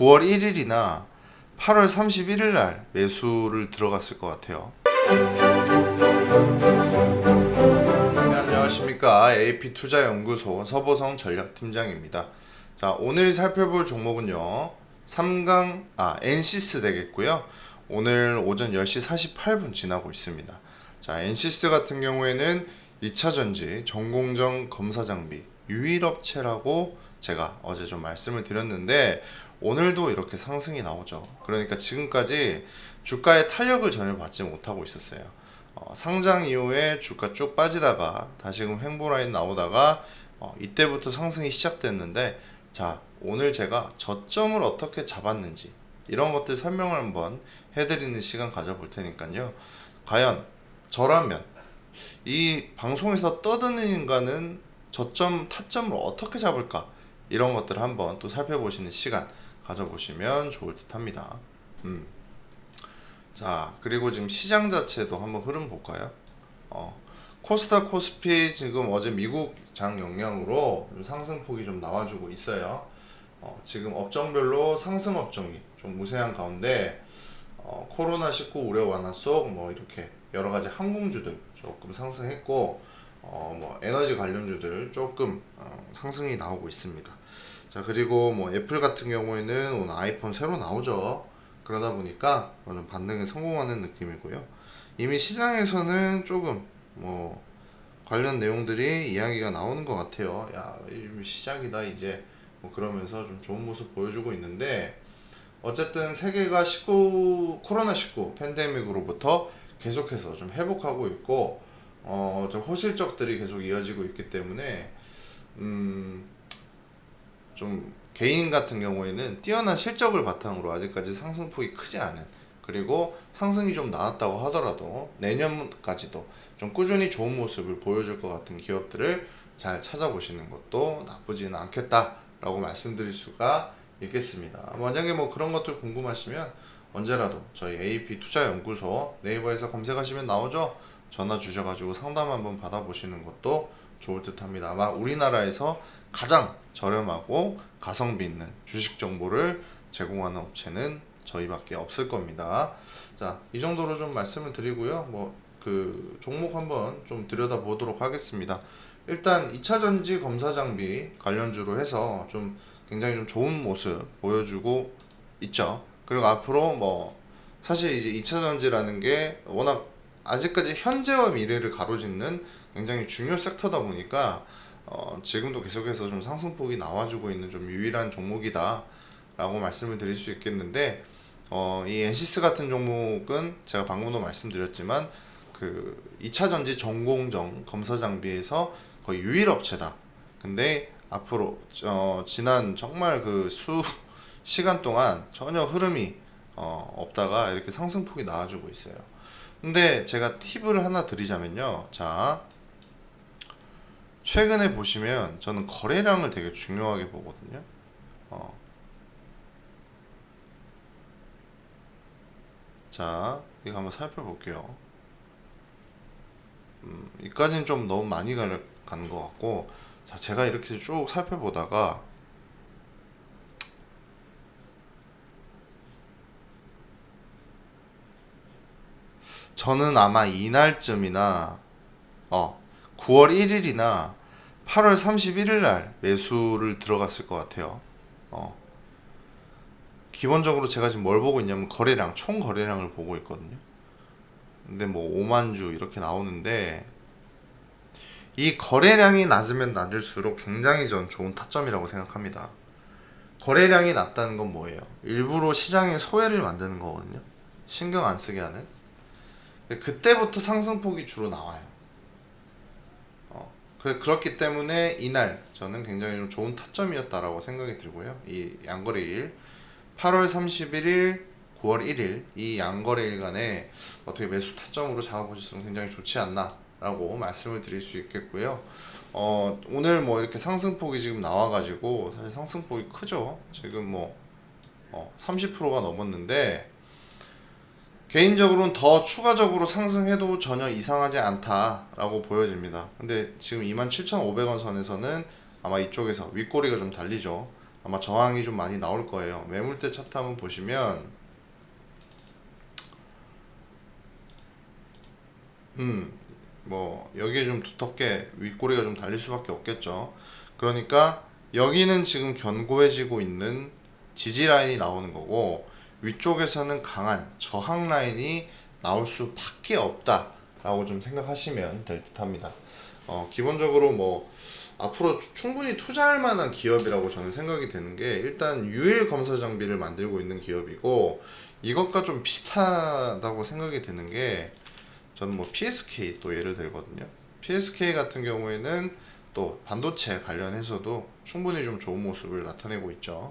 9월 1일이나 8월 31일 날 매수를 들어갔을 것 같아요. 네, 안녕하십니까. AP 투자연구소 서보성 전략팀장입니다. 자, 오늘 살펴볼 종목은요. 3강, 아, NC스 되겠고요. 오늘 오전 10시 48분 지나고 있습니다. 자, NC스 같은 경우에는 2차 전지, 전공정 검사 장비, 유일업체라고 제가 어제 좀 말씀을 드렸는데, 오늘도 이렇게 상승이 나오죠. 그러니까 지금까지 주가의 탄력을 전혀 받지 못하고 있었어요. 어, 상장 이후에 주가 쭉 빠지다가 다시금 횡보 라인 나오다가 어, 이때부터 상승이 시작됐는데 자 오늘 제가 저점을 어떻게 잡았는지 이런 것들 설명을 한번 해드리는 시간 가져볼 테니까요 과연 저라면 이 방송에서 떠드는 인간은 저점 타점을 어떻게 잡을까 이런 것들을 한번 또 살펴보시는 시간 가져보시면 좋을 듯 합니다. 음. 자 그리고 지금 시장 자체도 한번 흐름 볼까요? 어, 코스닥 코스피 지금 어제 미국 장 영향으로 좀 상승폭이 좀 나와주고 있어요. 어, 지금 업종별로 상승 업종이 좀 무세한 가운데 어, 코로나 19 우려 완화 속 뭐 이렇게 여러 가지 항공주들 조금 상승했고 어, 뭐 에너지 관련주들 조금 어, 상승이 나오고 있습니다. 자 그리고 뭐 애플 같은 경우에는 오늘 아이폰 새로 나오죠. 그러다 보니까 좀 반등에 성공하는 느낌이고요. 이미 시장에서는 조금 뭐 관련 내용들이 이야기가 나오는 것 같아요. 야 시작이다 이제 뭐 그러면서 좀 좋은 모습 보여주고 있는데 어쨌든 세계가 19 코로나 19 팬데믹으로부터 계속해서 좀 회복하고 있고 어좀 호실적들이 계속 이어지고 있기 때문에 음. 좀 개인 같은 경우에는 뛰어난 실적을 바탕으로 아직까지 상승폭이 크지 않은 그리고 상승이 좀 나왔다고 하더라도 내년까지도 좀 꾸준히 좋은 모습을 보여줄 것 같은 기업들을 잘 찾아보시는 것도 나쁘지는 않겠다라고 말씀드릴 수가 있겠습니다. 만약에 뭐 그런 것들 궁금하시면 언제라도 저희 AP 투자연구소 네이버에서 검색하시면 나오죠. 전화 주셔가지고 상담 한번 받아보시는 것도 좋을 듯 합니다. 아마 우리나라에서 가장 저렴하고 가성비 있는 주식 정보를 제공하는 업체는 저희밖에 없을 겁니다. 자, 이 정도로 좀 말씀을 드리고요. 뭐 그 종목 한번 좀 들여다 보도록 하겠습니다. 일단 2차 전지 검사 장비 관련주로 해서 좀 굉장히 좀 좋은 모습 보여주고 있죠. 그리고 앞으로 뭐 사실 이제 2차 전지라는 게 워낙 아직까지 현재와 미래를 가로짓는 굉장히 중요 섹터다 보니까 어, 지금도 계속해서 좀 상승폭이 나와주고 있는 좀 유일한 종목이다라고 말씀을 드릴 수 있겠는데 어, 이 엔시스 같은 종목은 제가 방금도 말씀드렸지만 그 2차 전지 전공정 검사 장비에서 거의 유일 업체다. 근데 앞으로 어, 지난 정말 그 수 시간 동안 전혀 흐름이 어, 없다가 이렇게 상승폭이 나와주고 있어요. 근데 제가 팁을 하나 드리자면요. 자, 최근에 보시면 저는 거래량을 되게 중요하게 보거든요. 어. 자, 이거 한번 살펴볼게요. 음, 이까지는 좀 너무 많이 가는 것 같고, 자, 제가 이렇게 쭉 살펴보다가 저는 아마 이날쯤이나 어 9월 1일이나 8월 31일 날 매수를 들어갔을 것 같아요. 어 기본적으로 제가 지금 뭘 보고 있냐면 거래량 총 거래량을 보고 있거든요. 근데 뭐 5만 주 이렇게 나오는데 이 거래량이 낮으면 낮을수록 굉장히 전 좋은 타점이라고 생각합니다. 거래량이 낮다는 건 뭐예요? 일부러 시장에 소외를 만드는 거거든요. 신경 안 쓰게 하는. 그때부터 상승폭이 주로 나와요. 어, 그래 그렇기 때문에 이날 저는 굉장히 좀 좋은 타점이었다라고 생각이 들고요. 이 양거래일 8월 31일, 9월 1일 이 양거래일 간에 어떻게 매수 타점으로 잡아보셨으면 굉장히 좋지 않나라고 말씀을 드릴 수 있겠고요. 어, 오늘 뭐 이렇게 상승폭이 지금 나와가지고 사실 상승폭이 크죠. 지금 뭐 어, 30%가 넘었는데 개인적으로는 더 추가적으로 상승해도 전혀 이상하지 않다라고 보여집니다. 근데 지금 27,500원 선에서는 아마 이쪽에서 윗꼬리가 좀 달리죠. 아마 저항이 좀 많이 나올 거예요. 매물대 차트 한번 보시면 음, 뭐 여기에 좀 두텁게 윗꼬리가 좀 달릴 수밖에 없겠죠. 그러니까 여기는 지금 견고해지고 있는 지지 라인이 나오는 거고 위쪽에서는 강한 저항 라인이 나올 수밖에 없다라고 좀 생각하시면 될 듯합니다. 어, 기본적으로 뭐 앞으로 충분히 투자할 만한 기업이라고 저는 생각이 되는 게 일단 유일 검사 장비를 만들고 있는 기업이고 이것과 좀 비슷하다고 생각이 드는 게 저는 뭐 PSK 또 예를 들거든요. PSK 같은 경우에는 또 반도체 관련해서도 충분히 좀 좋은 모습을 나타내고 있죠.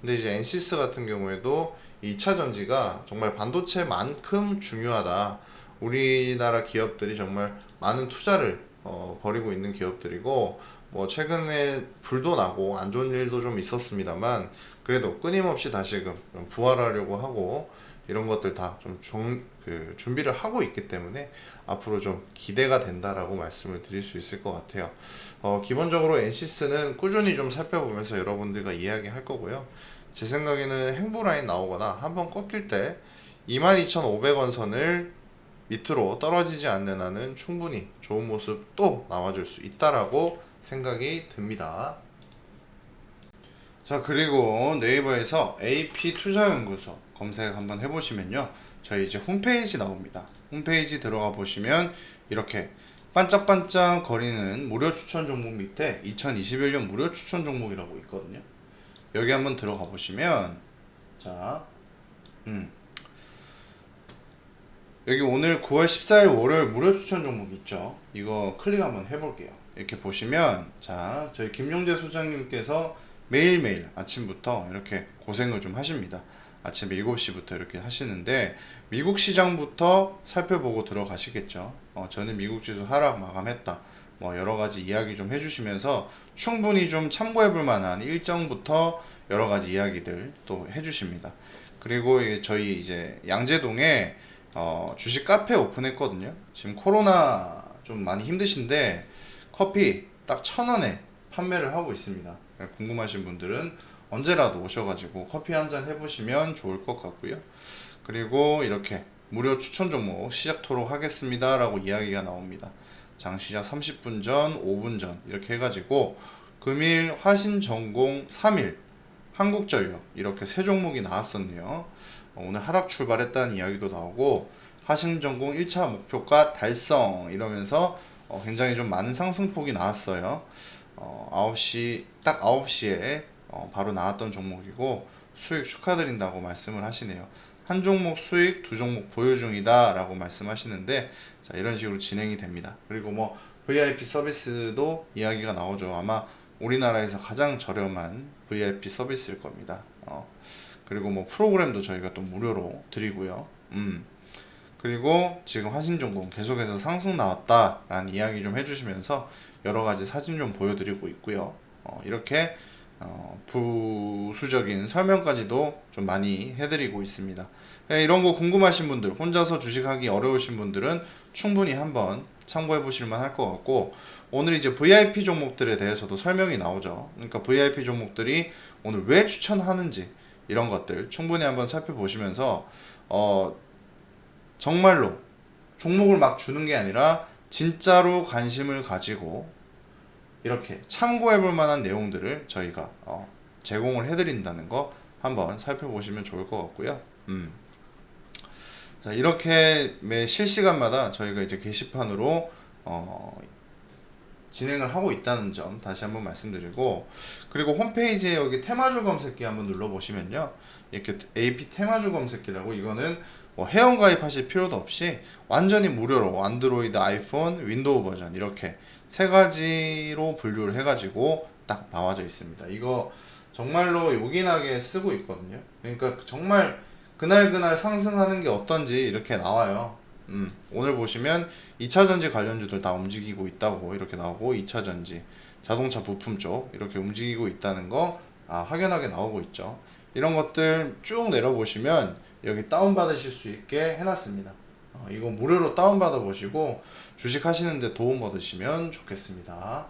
근데 이제 엔시스 같은 경우에도 2차 전지가 정말 반도체만큼 중요하다. 우리나라 기업들이 정말 많은 투자를 어, 벌이고 있는 기업들이고 뭐 최근에 불도 나고 안 좋은 일도 좀 있었습니다만 그래도 끊임없이 다시금 좀 부활하려고 하고 이런 것들 다좀그 준비를 하고 있기 때문에 앞으로 좀 기대가 된다라고 말씀을 드릴 수 있을 것 같아요. 어, 기본적으로 엔시스는 꾸준히 좀 살펴보면서 여러분들과 이야기할 거고요. 제 생각에는 행보 라인 나오거나 한번 꺾일 때 22,500원 선을 밑으로 떨어지지 않는 한은 충분히 좋은 모습 또 나와줄 수 있다라고 생각이 듭니다. 자 그리고 네이버에서 AP 투자연구소 검색 한번 해보시면요. 저희 이제 홈페이지 나옵니다. 홈페이지 들어가 보시면 이렇게 반짝반짝 거리는 무료 추천 종목 밑에 2021년 무료 추천 종목이라고 있거든요. 여기 한번 들어가 보시면 자 음. 여기 오늘 9월 14일 월요일 무료 추천 종목 있죠? 이거 클릭 한번 해볼게요. 이렇게 보시면 자 저희 김용재 소장님께서 매일매일 아침부터 이렇게 고생을 좀 하십니다. 아침 7시부터 이렇게 하시는데 미국 시장부터 살펴보고 들어가시겠죠. 어, 저는 미국 지수 하락 마감했다. 뭐 여러 가지 이야기 좀 해주시면서 충분히 좀 참고해 볼 만한 일정부터 여러 가지 이야기들 또 해주십니다. 그리고 저희 이제 양재동에 어, 주식 카페 오픈했거든요. 지금 코로나 좀 많이 힘드신데 커피 딱 천 원에 판매를 하고 있습니다. 궁금하신 분들은 언제라도 오셔가지고 커피 한 잔 해보시면 좋을 것 같고요. 그리고 이렇게 무료 추천 종목 시작토록 하겠습니다. 라고 이야기가 나옵니다. 장 시작 30분 전, 5분 전 이렇게 해가지고 금일 화신 전공 3일 한국전력 이렇게 세 종목이 나왔었네요. 어, 오늘 하락 출발했다는 이야기도 나오고 화신 전공 1차 목표가 달성 이러면서 어, 굉장히 좀 많은 상승폭이 나왔어요. 어, 9시 딱 9시에 어, 바로 나왔던 종목이고 수익 축하드린다고 말씀을 하시네요. 한 종목 수익 두 종목 보유 중이다 라고 말씀하시는데 자, 이런 식으로 진행이 됩니다. 그리고 뭐 VIP 서비스도 이야기가 나오죠. 아마 우리나라에서 가장 저렴한 VIP 서비스일 겁니다. 어, 그리고 뭐 프로그램도 저희가 또 무료로 드리고요. 음. 그리고 지금 화신전공 계속해서 상승 나왔다라는 이야기 좀 해주시면서 여러 가지 사진 좀 보여드리고 있고요. 어, 이렇게 어, 부수적인 설명까지도 좀 많이 해드리고 있습니다. 네, 이런 거 궁금하신 분들, 혼자서 주식하기 어려우신 분들은 충분히 한번 참고해 보실 만 할 것 같고, 오늘 이제 VIP 종목들에 대해서도 설명이 나오죠. 그러니까 VIP 종목들이 오늘 왜 추천하는지 이런 것들 충분히 한번 살펴보시면서, 어, 정말로 종목을 막 주는 게 아니라 진짜로 관심을 가지고 이렇게 참고해 볼 만한 내용들을 저희가 어, 제공을 해드린다는 거 한번 살펴보시면 좋을 것 같고요. 음. 자, 이렇게 매 실시간마다 저희가 이제 게시판으로 어, 진행을 하고 있다는 점 다시 한번 말씀드리고 그리고 홈페이지에 여기 테마주 검색기 한번 눌러보시면요 이렇게 AP 테마주 검색기라고 이거는 뭐 회원 가입하실 필요도 없이 완전히 무료로 안드로이드, 아이폰, 윈도우 버전 이렇게 세 가지로 분류를 해가지고 딱 나와져 있습니다. 이거 정말로 요긴하게 쓰고 있거든요. 그러니까 정말 그날 그날 상승하는 게 어떤지 이렇게 나와요. 음, 오늘 보시면 2차 전지 관련주들 다 움직이고 있다고 이렇게 나오고 2차 전지, 자동차 부품 쪽 이렇게 움직이고 있다는 거 아, 확연하게 나오고 있죠. 이런 것들 쭉 내려보시면 여기 다운받으실 수 있게 해놨습니다. 어, 이거 무료로 다운받아 보시고 주식 하시는데 도움 받으시면 좋겠습니다.